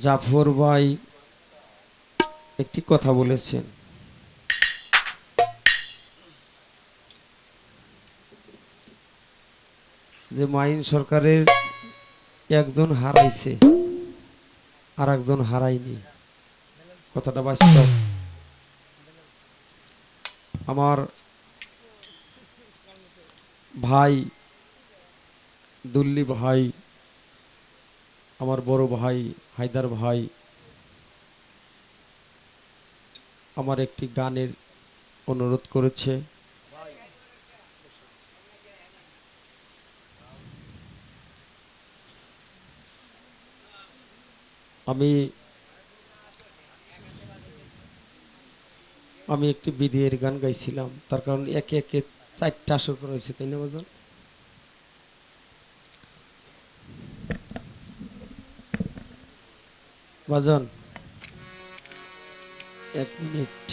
জাফর ভাই একটি কথা বলেছেন। যে মাইন সরকারের একজন হারাইছে আর একজন হারায়নি। কথাটা বাস্তব। আমার ভাই, দুল্লি ভাই, আমার বড় ভাই, হায়দার ভাই, আমার একটি গানের অনুরোধ করেছে। আমি আমি একটি বিধির গান গাইছিলাম, তার কারণ একে একে চারটা আসর করা হয়েছে, তাই না, বাজান? বাজান, এক মিনিট।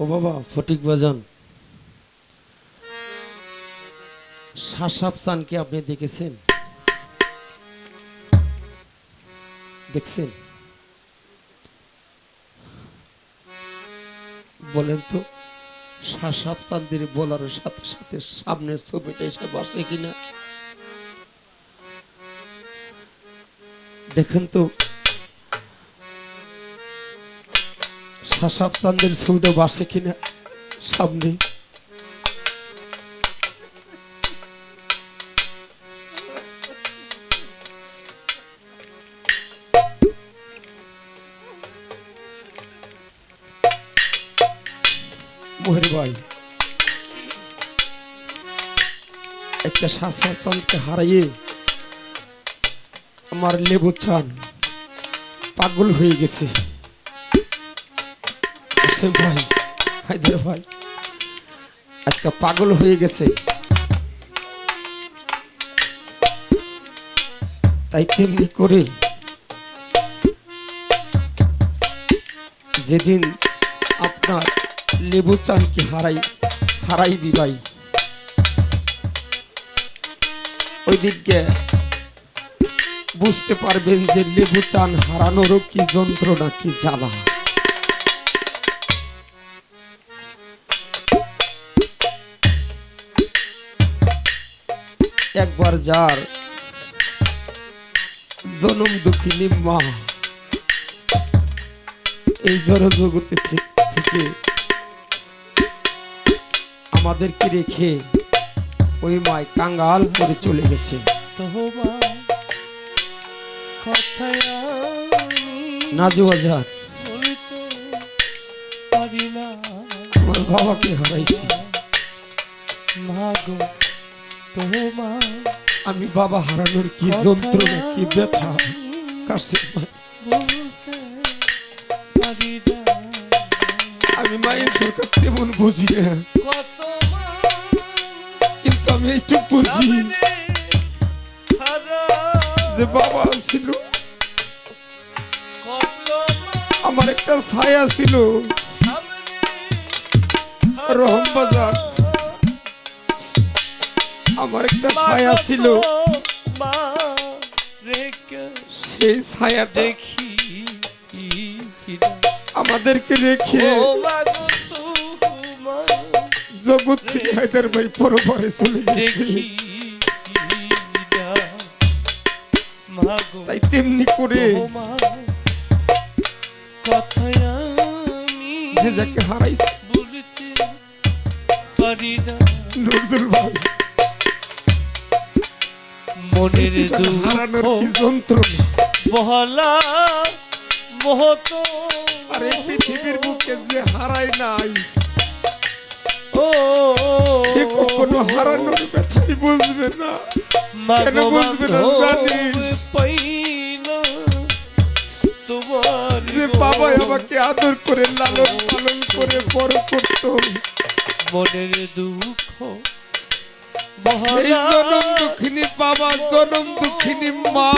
ও বাবা, ফটিক বাজন। সাসাব চানকে আপনি দেখেছেন? দেখছেন? বলেন তো, সাসাব চান্দির বলার সাথে সাথে সামনের ছবিটা এসে বসে কিনা? দেখেন তো, সাসাব চান্দের ছবিটা বাসে কিনা সামনে? ভাই একটা শাসনকে আমার লেবু চান পাগল হয়ে গেছে। ভাই ভাই, আজকে পাগল হয়ে গেছে। তাই তেমনি করে যেদিন আপনার লেবু চানকে হারাই হারাই বিবাই ওই দিনকে বুঝতে পারবেন যে লেবু চান হারানোরও কি যন্ত্রণা, কি জ্বালা। একবার যার জনম দুঃখিনী মা, এই জড় জগতে থেকে আমাদেরকে রেখে ওই মায় কাঙ্গাল করে চলে গেছে। আমার বাবাকে হারাইছি। আমি বাবা হারানোর কি যন্ত্রণা, কি ব্যথা না আমি মায়ের সরকার তেমন বুঝি না। একটু বুঝি যে বাবা ছিল আমার একটা ছায়া ছিল রহম বাজার। আমার একটা ছায়া ছিল সেই ছায়াটা দেখি আমাদেরকে রেখে জগৎ সিং হায়দার ভাই পরপরে চলে গেছে। তাই তেমনি করে যে যাকে হারাইছে। নজরুল ভাই মনের হারানোর কি যন্ত্রণা? বহলা মহত। আর পৃথিবীর বুকে যে হারায় নাই সে কখনো হারানোর ব্যথাই বুঝবে না। কেন বুঝবে না জানিস? যে বাবা আমাকে আদর করে লালন পালন করে বড় করতো। মনের দুঃখ জনম দুঃখিনী বাবা জনম দুঃখিনী মা।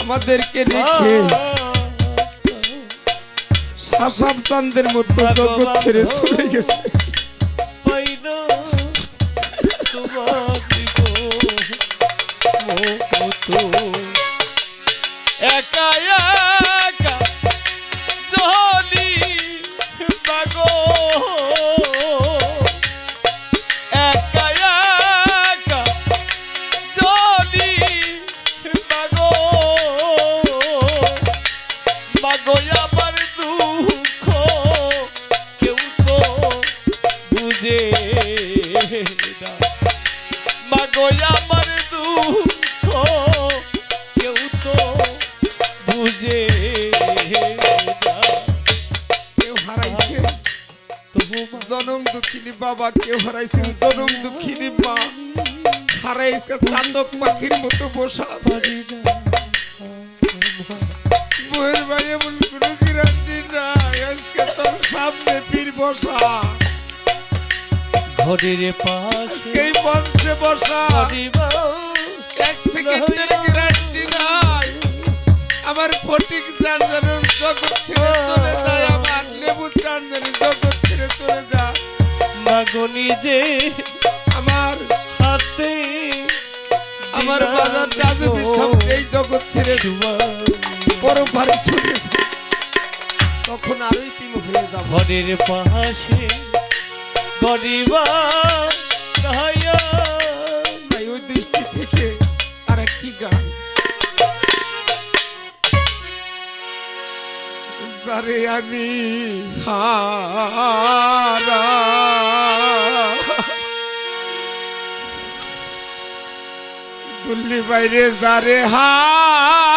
আমাদেরকে রেখে চান্দের মতো জগৎ ছেড়ে চলে গেছে। একা দুঃখিনী বাবা কেউ হারাইছেন জনম দুঃখিনী মা। হারাইছে চান্দক পাখির মতো বসা আছে। বইয়ের ভাই এমন কোনো গ্যারান্টি নাই আজকে তোর সামনে পীর বসা। ঘরের পাশে মঞ্চে বসা। এক সেকেন্ডের গ্যারান্টি নাই। আমার ফটিক চান যেন জগৎ ছেড়ে চলে যায় আমার লেবু চান যেন জগৎ ছেড়ে চলে যায়। মাগো যে আমার হাতে আমার বাজার সব এই জগৎ ছেড়ে চলে যায় তখন আরোই ইতিম হয়ে যাব। ঘরের পাশে গরিবা যারে আমি হারা। বাইরে দারে হারা।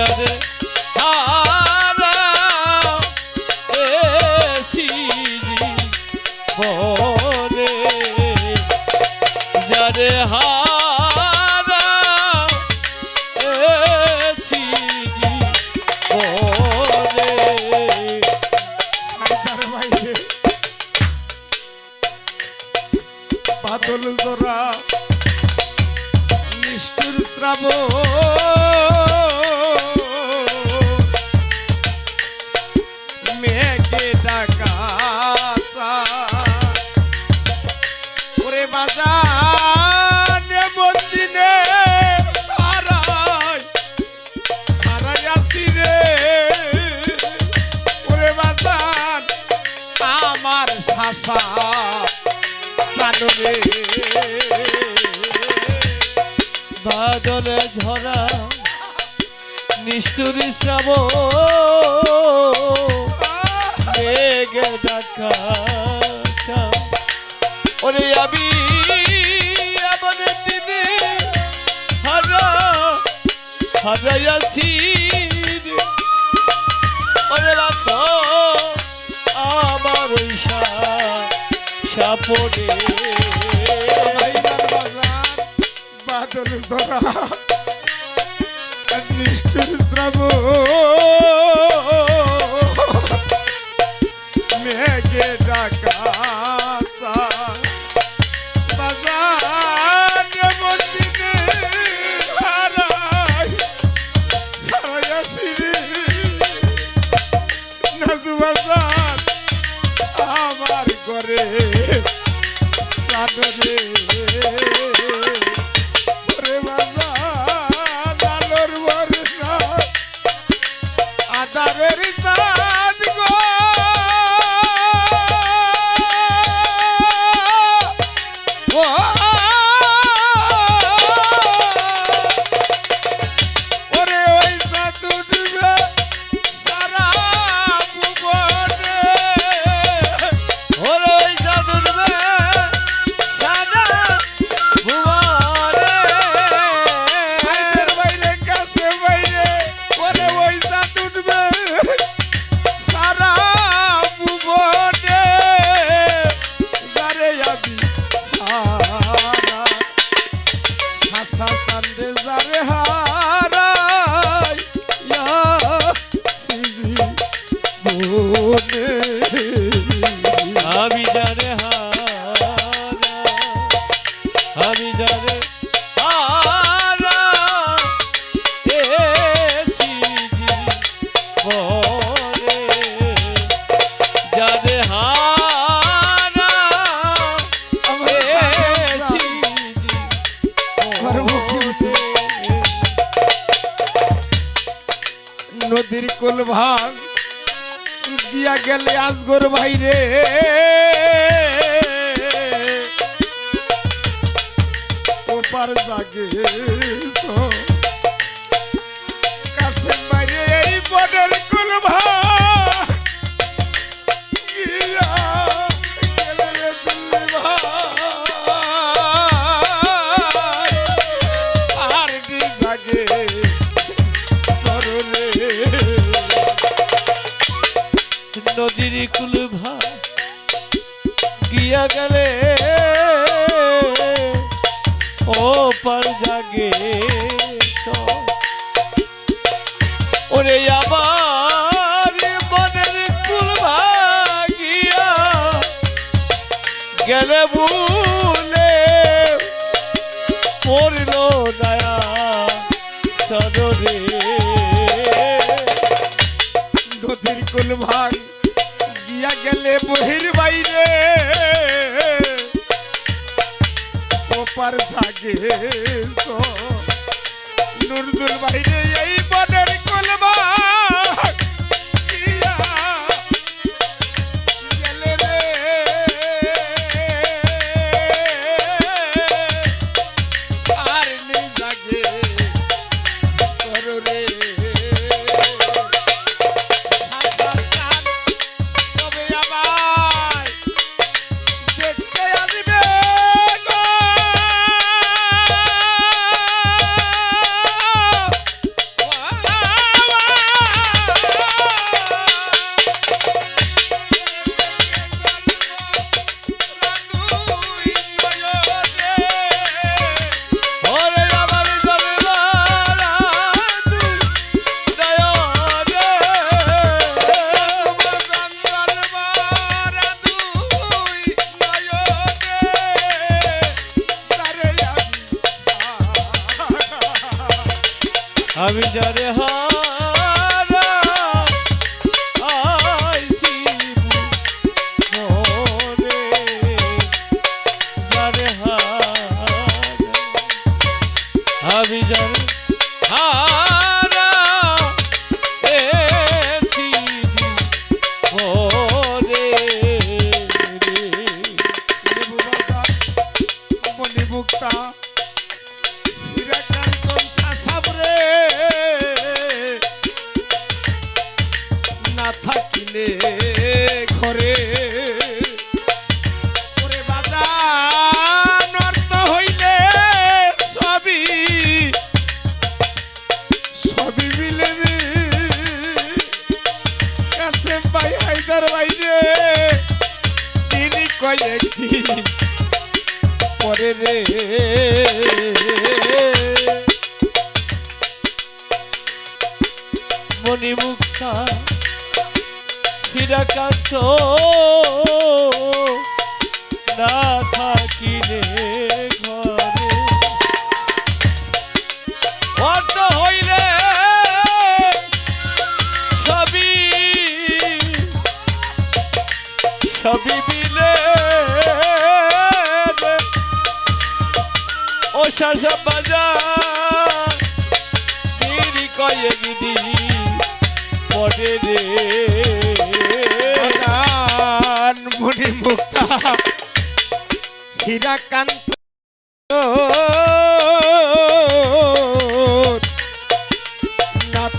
আমি যারে ঝরা নিষ্ঠুরি শ্রাব মেঘে ডাকা ওরে আমি এমন দিনে হারা, হারাইয়াছি। ওরে বাদ আমার ওই সাপনে। বাদল ধরা। নিষ্ঠুর দিয়া গেলে আজগর ভাইরে। ওপার জাগে কাশেম ভাইরে এই বনের কোন ভাই? রে কুল ভাই, গিয়া গেলে ও পার জাগে ওরে আবার মনের কুল ভাগিয়া গেলে বুঝ বহির বাইরে। ওপার থাকে নুরদুল বাইরে এই বর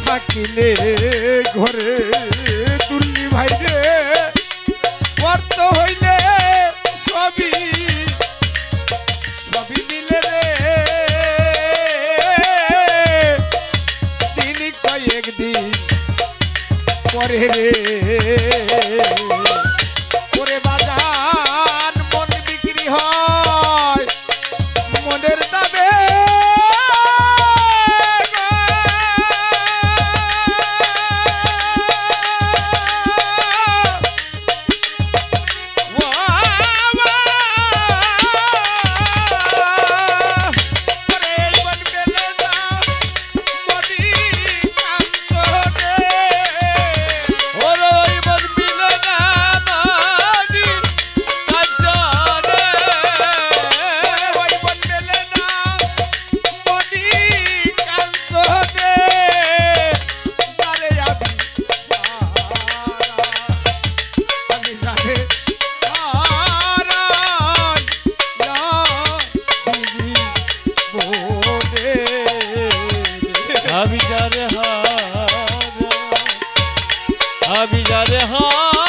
থাকিলে ঘরে তুললি ভাই রে অর্থ হইলে সবই সবই দিলে রে। তিনি কয়েকদিন পরে রে ó.